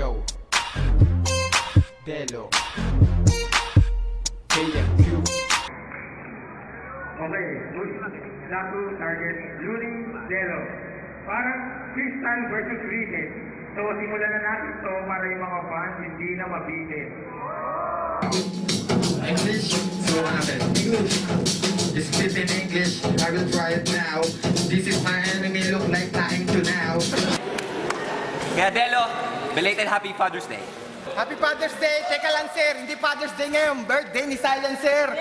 Yo. Delo. KMQ. Okay, good. Lato target, Luli Delo. Parang Christian versus Ricket. So, simulan na natin to para yung mga fans hindi na mabitin. English, so natin. English. Spit in English, I will try it now. This is my enemy, look like dying to now. Kaya Delo, belated Happy Father's Day. Happy Father's Day! Teka lang, sir. Hindi Father's Day ngayon. Birthday ni Silencer.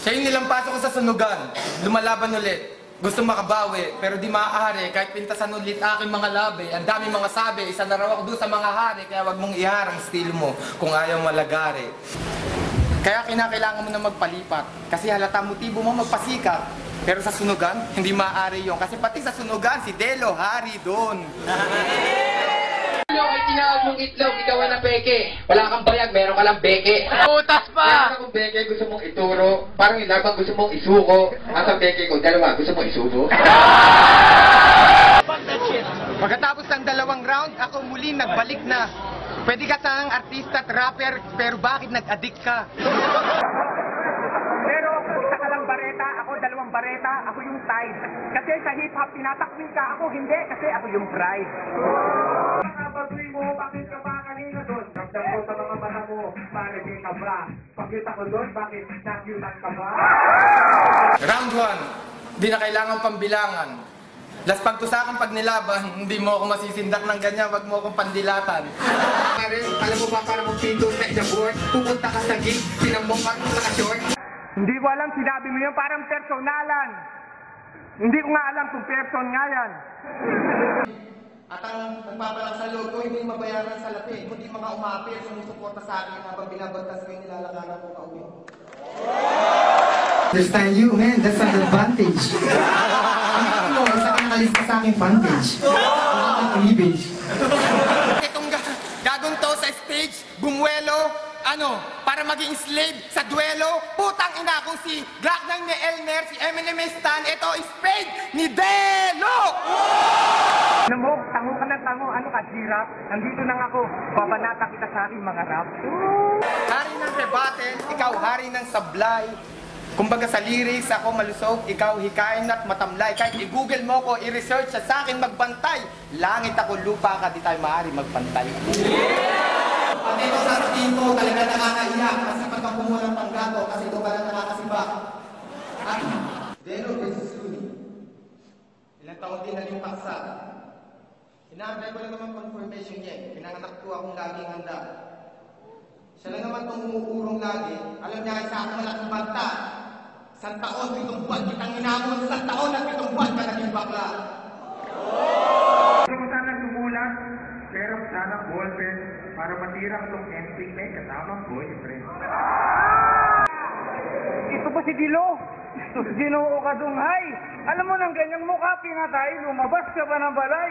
Siya yung nilampaso ko sa sunugan. Lumalaban ulit. Gusto makabawi, pero di maaari. Kahit pintasan ulit aking mga labi. Ang dami mga sabi. Isa na raw ako doon sa mga hari. Kaya wag mong iharang stilo mo kung ayaw malagari. Kaya kinakailangan mo na magpalipat. Kasi halata motibo mo magpasikat. Pero sa sunugan, hindi maaari yon Kasi pati sa sunugan, si Delo, hari doon. Ano ay tinawag mong itlog, ikaw ay napeke. Wala kang bayag, meron ka lang beke. Putas Meron akong beke, gusto mong ituro. Parang yung labang gusto mong isuko. At ang beke ko, dalawa, gusto mong isubo. Pagkatapos ng dalawang round, ako muli nagbalik na. Pwede ka sang artista at rapper, pero bakit nag-addict ka? Pero isa ka lang bareta, ako dalawang bareta, ako yung side. Kasi sa hip-hop, tinatakwil ka, ako hindi, kasi ako yung pride. Nakapagwi mo, bakit ka ba kanina doon? Ramdam ko sa mga mata mo, di ka ba? Pagkita ko doon, bakit nakyutan ka ba? Round 1, di na kailangan pambilangan. Las pag to sa akin pag nilaban, hindi mo ako masisindak ng ganyan, wag mo akong pandilatan. Pare, alam mo ba para mong pinto sa board? Pupunta ka sa gig, sinambong ka ng naka-short. Hindi ko alam, sinabi mo yun, parang personalan. Hindi ko nga alam kung person nga yan. At ang nagpapalang sa loob ko, hindi mabayaran sa lapi, kundi mga umapir, sumusuporta sa akin habang binabantas ko yung nilalakaran ko pauwi. Understand you, man. That's an advantage. Ang mo, isa kang nalista sa aking vantage. Kang cleavage. Itong ga- gagong to sa stage, bumuelo, ano, para maging slave sa duelo. Putang ina kung si Glock 9 ni Elmer, si Eminem Stan, ito is Spade ni Delo! Mo, tango ka na tango, ano ka, G-Rap? Nandito lang ako, babanata kita sa aking mga rap. Hari ng rebuttal, ikaw hari ng sablay. Kumbaga sa lyrics, ako malusog, ikaw hikayin at matamlay. Kahit i-google mo ko, i-research sa akin magbantay. Langit ako, lupa ka, di tayo maaari magpantay. At ito sasabihin ko, talaga nakakaiyak. Kasi pagka pumulang panggato, kasi ito pala nakakasiba. At, Delo versus Luni. Ilang taon din naging paksa. Inaantay ko lang naman confirmation niya. eh. Pinanganak ko akong laging handa. Siya lang naman itong umuurong lagi. Alam niya ay sa akin malaking banta. Isang taon, pitong buwan kitang inamon. Isang taon at pitong buwan ka naging bakla. Gusto ko sana sumulat, pero sana ballpen para matira tong MP may kasamang boyfriend. Ito pa si Dilo. Ginoo ka dunghay. Alam mo nang ganyang mukha, pinatay, lumabas ka ba ng balay?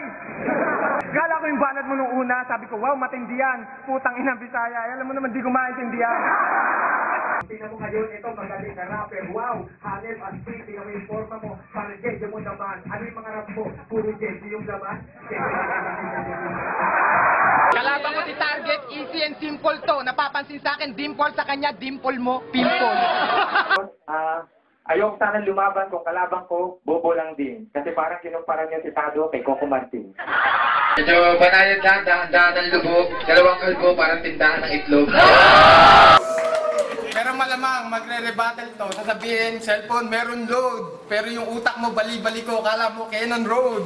Gala ko yung banat mo nung una, sabi ko, wow, matindi yan. Putang ina Bisaya. Alam mo naman, di ko maintindihan. Tingnan mo ngayon, ito magaling na rapper. Wow, hanep at sweet. Tingnan mo yung forma mo. Para Jeje mo naman. Ano yung mga rap mo? Puro Jeje yung laman. Kalaban ko si Target, easy and simple to. Napapansin sa akin, dimple sa kanya, dimple mo, pimple. Ah, ayoko sana lumaban kung kalaban ko, bobo lang din. Kasi parang kinumpara niya si Tado kay Coco Martin. Medyo banayad lang, dahan-dahan ng lubog. Dalawang kalbo, parang tindahan ng itlog. Pero malamang, magre-rebuttal to. Sasabihin, cellphone, meron load. Pero yung utak mo, bali-bali ko, kala mo, Canon Road.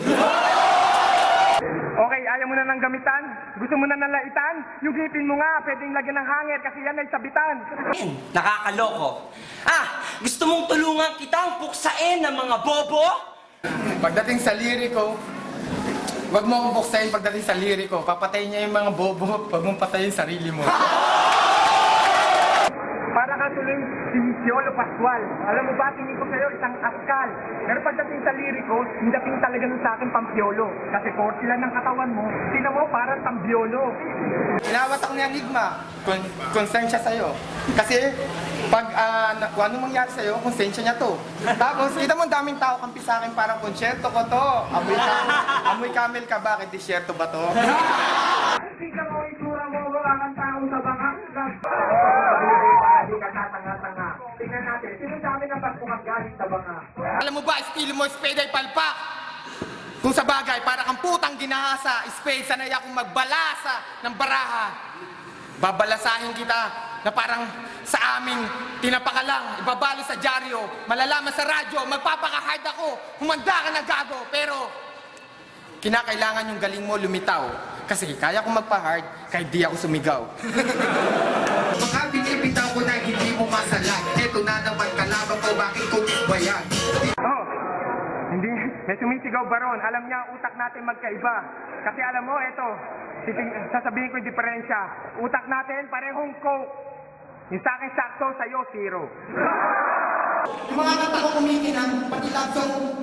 Okay, ayaw mo na ng gamitan? Gusto mo na ng laitan? Yung ngipin mo nga, pwedeng lagyan ng hanger kasi yan ay sabitan. Nakakaloko. Ah, gusto mong tulungan kitang puksain ng mga bobo? Pagdating sa liriko, wag mo akong buksayin pagdating sa liriko. Papatayin niya yung mga bobo, wag mong patayin sarili mo. Tuloy si Piolo Pascual. Alam mo ba, tingin ko sa'yo isang askal. Pero pagdating sa liricos, hindi dating talaga nun sa akin pampiolo. Kasi core sila ng katawan mo, tinan mo parang tambiolo. Inawat ako ni Enigma. Con concern siya sa'yo. Kasi pag ah, na, kung anong mangyari sa'yo, konsensya niya to. Tapos, kita mo daming tao kampi sa akin, parang konsyerto ko to. Amoy, ka amoy camel ka, bakit disyerto ba to? Tingnan natin, sino dami ng pagkukas galing sa bangak? Alam mo ba, estilo mo, spade ay palpak. Kung sa bagay, para kang putang ginahasa, spade, sanay akong magbalasa ng baraha. Babalasahin kita na parang sa amin, tinapaka lang, ibabalo sa dyaryo, malalaman sa radyo, magpapaka-hard ako, humanda ka na gago, pero kinakailangan yung galing mo lumitaw. Kasi kaya kong magpa-hard, kahit di ako sumigaw. Mga binibitaw naman kalaban ko, bakit ko isbayan? Oh, hindi, may sumisigaw ba ron? Alam niya, ang utak natin magkaiba. Kasi alam mo, eto, titing, sasabihin ko yung diferensya. Utak natin, parehong coke. Yung sa akin sakto, sa'yo, zero. Yung mga kanta ko kumikinang, pati love song,